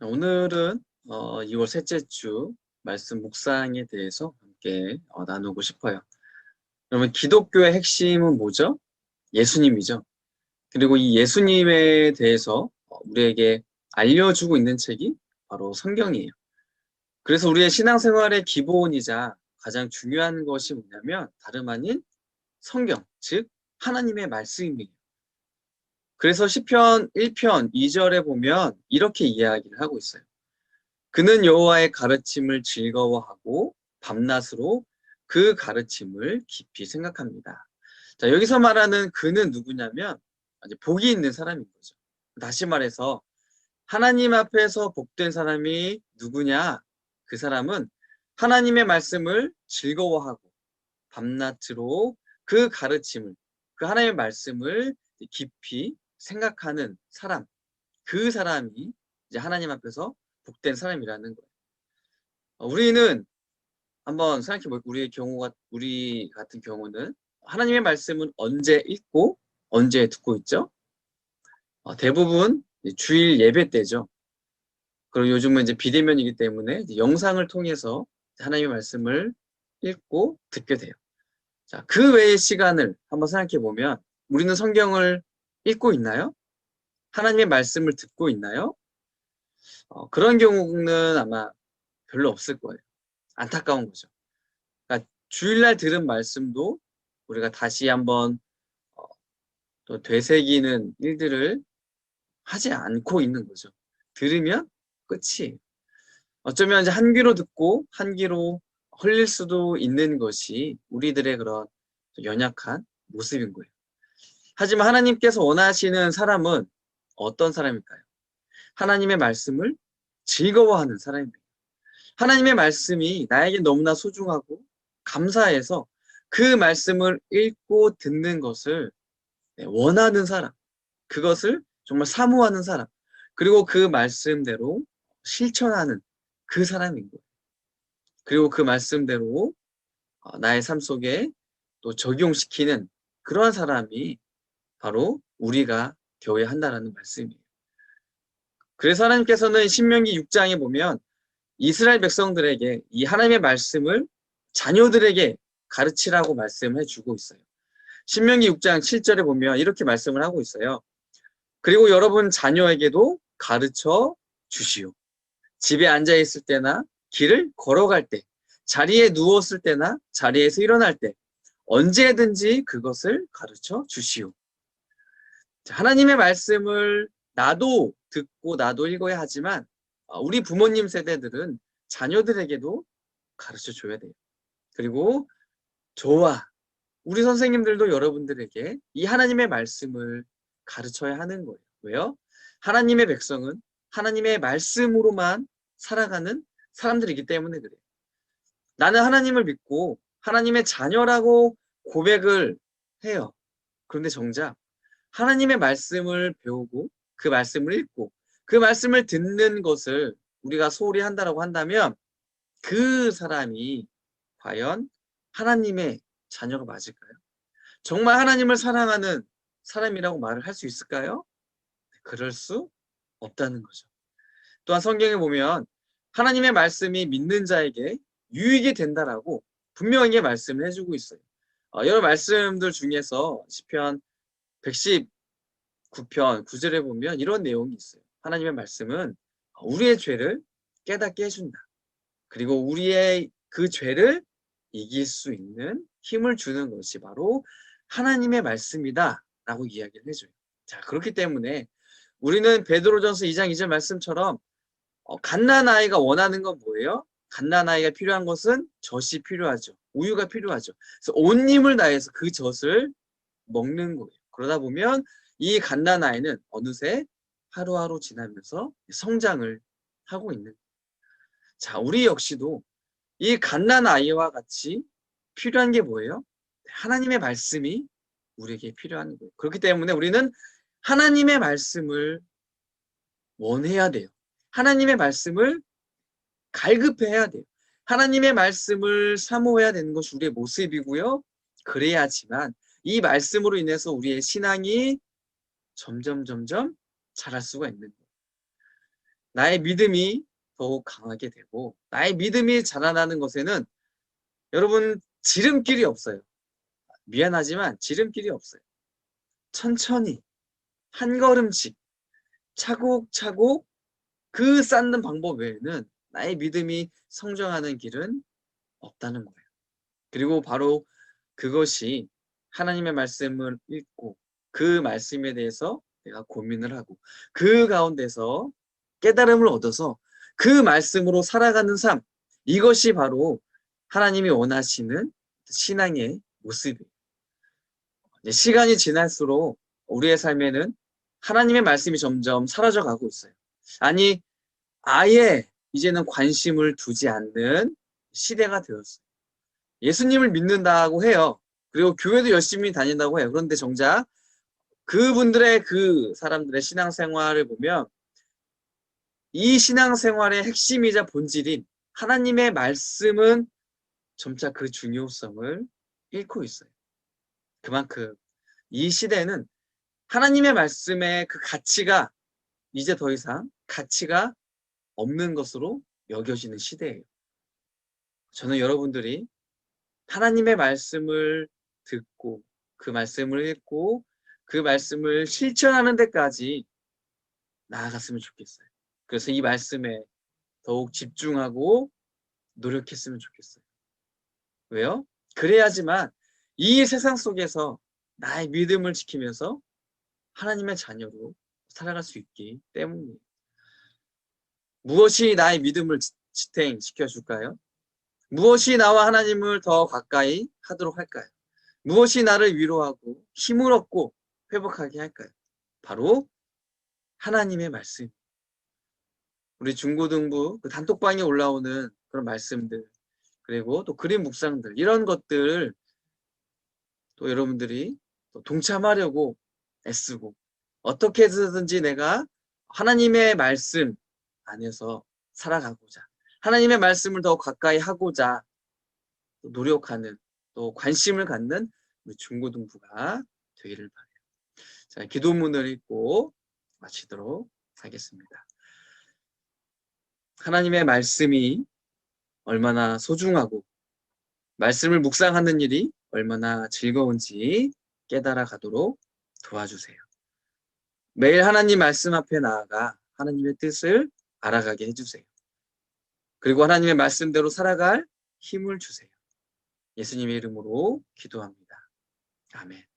오늘은 어, 2월 셋째 주 말씀 묵상에 대해서 함께 어, 나누고 싶어요. 그러면 기독교의 핵심은 뭐죠? 예수님이죠. 그리고 이 예수님에 대해서 어, 우리에게 알려주고 있는 책이 바로 성경이에요. 그래서 우리의 신앙생활의 기본이자 가장 중요한 것이 뭐냐면 다름 아닌 성경, 즉 하나님의 말씀이에요. 그래서 시편 1편 2절에 보면 이렇게 이야기를 하고 있어요. 그는 여호와의 가르침을 즐거워하고 밤낮으로 그 가르침을 깊이 생각합니다. 자, 여기서 말하는 그는 누구냐면 이제 복이 있는 사람인 거죠. 다시 말해서 하나님 앞에서 복된 사람이 누구냐? 그 사람은 하나님의 말씀을 즐거워하고 밤낮으로 그 가르침을 그 하나님의 말씀을 깊이 생각하는 사람, 그 사람이 이제 하나님 앞에서 복된 사람이라는 거예요. 어, 우리는 한번 생각해 볼게요. 우리의 경우가 우리 같은 경우는 하나님의 말씀은 언제 읽고 언제 듣고 있죠? 어, 대부분 주일 예배 때죠. 그리고 요즘은 이제 비대면이기 때문에 영상을 통해서 하나님의 말씀을 읽고 듣게 돼요. 자, 그 외의 시간을 한번 생각해 보면 우리는 성경을 읽고 있나요? 하나님의 말씀을 듣고 있나요? 어, 그런 경우는 아마 별로 없을 거예요. 안타까운 거죠. 그러니까 주일날 들은 말씀도 우리가 다시 한번 어, 또 되새기는 일들을 하지 않고 있는 거죠. 들으면 끝이 어쩌면 이제 한 귀로 듣고 한 귀로 흘릴 수도 있는 것이 우리들의 그런 연약한 모습인 거예요. 하지만 하나님께서 원하시는 사람은 어떤 사람일까요? 하나님의 말씀을 즐거워하는 사람입니다. 하나님의 말씀이 나에게 너무나 소중하고 감사해서 그 말씀을 읽고 듣는 것을 네, 원하는 사람, 그것을 정말 사모하는 사람, 그리고 그 말씀대로 실천하는 그 사람인 거예요. 그리고 그 말씀대로 어, 나의 삶 속에 또 적용시키는 그러한 사람이 바로 우리가 되어야 한다는 말씀이에요. 그래서 하나님께서는 신명기 6장에 보면 이스라엘 백성들에게 이 하나님의 말씀을 자녀들에게 가르치라고 말씀해 주고 있어요. 신명기 6장 7절에 보면 이렇게 말씀을 하고 있어요. 그리고 여러분 자녀에게도 가르쳐 주시오. 집에 앉아 있을 때나 길을 걸어갈 때, 자리에 누웠을 때나 자리에서 일어날 때 언제든지 그것을 가르쳐 주시오. 하나님의 말씀을 나도 듣고 나도 읽어야 하지만 어, 우리 부모님 세대들은 자녀들에게도 가르쳐 줘야 돼요. 그리고 저와 우리 선생님들도 여러분들에게 이 하나님의 말씀을 가르쳐야 하는 거예요. 왜요? 하나님의 백성은 하나님의 말씀으로만 살아가는 사람들이기 때문에 그래요. 나는 하나님을 믿고 하나님의 자녀라고 고백을 해요. 그런데 정작 하나님의 말씀을 배우고 그 말씀을 읽고 그 말씀을 듣는 것을 우리가 소홀히 한다라고 한다면 그 사람이 과연 하나님의 자녀가 맞을까요? 정말 하나님을 사랑하는 사람이라고 말을 할 수 있을까요? 그럴 수 없다는 거죠. 또한 성경에 보면 하나님의 말씀이 믿는 자에게 유익이 된다라고 분명하게 말씀을 해주고 있어요. 어, 여러 말씀들 중에서 시편 119편 9절에 보면 이런 내용이 있어요. 하나님의 말씀은 우리의 죄를 깨닫게 해준다. 그리고 우리의 그 죄를 이길 수 있는 힘을 주는 것이 바로 하나님의 말씀이다. 라고 이야기를 해줘요. 자, 그렇기 때문에 우리는 베드로전서 2장 2절 말씀처럼 어, 갓난 아이가 원하는 건 뭐예요? 갓난 아이가 필요한 것은 젖이 필요하죠. 우유가 필요하죠. 그래서 온 힘을 다해서 그 젖을 먹는 거예요. 그러다 보면 이 갓난 아이는 어느새 하루하루 지나면서 성장을 하고 있는 자, 우리 역시도 이 갓난 아이와 같이 필요한 게 뭐예요? 하나님의 말씀이 우리에게 필요한 거예요. 그렇기 때문에 우리는 하나님의 말씀을 원해야 돼요. 하나님의 말씀을 갈급해야 돼요. 하나님의 말씀을 사모해야 되는 것이 우리의 모습이고요. 그래야지만 이 말씀으로 인해서 우리의 신앙이 점점 점점 자랄 수가 있는 거예요. 나의 믿음이 더욱 강하게 되고 나의 믿음이 자라나는 것에는 여러분 지름길이 없어요. 미안하지만 지름길이 없어요. 천천히 한 걸음씩 차곡차곡 그 쌓는 방법 외에는 나의 믿음이 성장하는 길은 없다는 거예요. 그리고 바로 그것이 하나님의 말씀을 읽고 그 말씀에 대해서 내가 고민을 하고 그 가운데서 깨달음을 얻어서 그 말씀으로 살아가는 삶 이것이 바로 하나님이 원하시는 신앙의 모습이에요. 시간이 지날수록 우리의 삶에는 하나님의 말씀이 점점 사라져 가고 있어요. 아니 아예 이제는 관심을 두지 않는 시대가 되었어요. 예수님을 믿는다고 해요. 그리고 교회도 열심히 다닌다고 해요. 그런데 정작 그분들의 그 사람들의 신앙생활을 보면 이 신앙생활의 핵심이자 본질인 하나님의 말씀은 점차 그 중요성을 잃고 있어요. 그만큼 이 시대는 하나님의 말씀의 그 가치가 이제 더 이상 가치가 없는 것으로 여겨지는 시대예요. 저는 여러분들이 하나님의 말씀을 듣고 그 말씀을 읽고 그 말씀을 실천하는 데까지 나아갔으면 좋겠어요. 그래서 이 말씀에 더욱 집중하고 노력했으면 좋겠어요. 왜요? 그래야지만 이 세상 속에서 나의 믿음을 지키면서 하나님의 자녀로 살아갈 수 있기 때문이에요. 무엇이 나의 믿음을 지- 지탱시켜 줄까요? 무엇이 나와 하나님을 더 가까이 하도록 할까요? 무엇이 나를 위로하고 힘을 얻고 회복하게 할까요? 바로 하나님의 말씀. 우리 중고등부 그 단톡방에 올라오는 그런 말씀들, 그리고 또 그림 묵상들, 이런 것들 또 여러분들이 또 동참하려고 애쓰고 어떻게 해서든지 내가 하나님의 말씀 안에서 살아가고자 하나님의 말씀을 더 가까이 하고자 또 노력하는 또 관심을 갖는 우리 중고등부가 되기를 바래요. 자, 기도문을 읽고 마치도록 하겠습니다. 하나님의 말씀이 얼마나 소중하고 말씀을 묵상하는 일이 얼마나 즐거운지 깨달아 가도록 도와주세요. 매일 하나님 말씀 앞에 나아가 하나님의 뜻을 알아가게 해주세요. 그리고 하나님의 말씀대로 살아갈 힘을 주세요. 예수님의 이름으로 기도합니다. 아멘.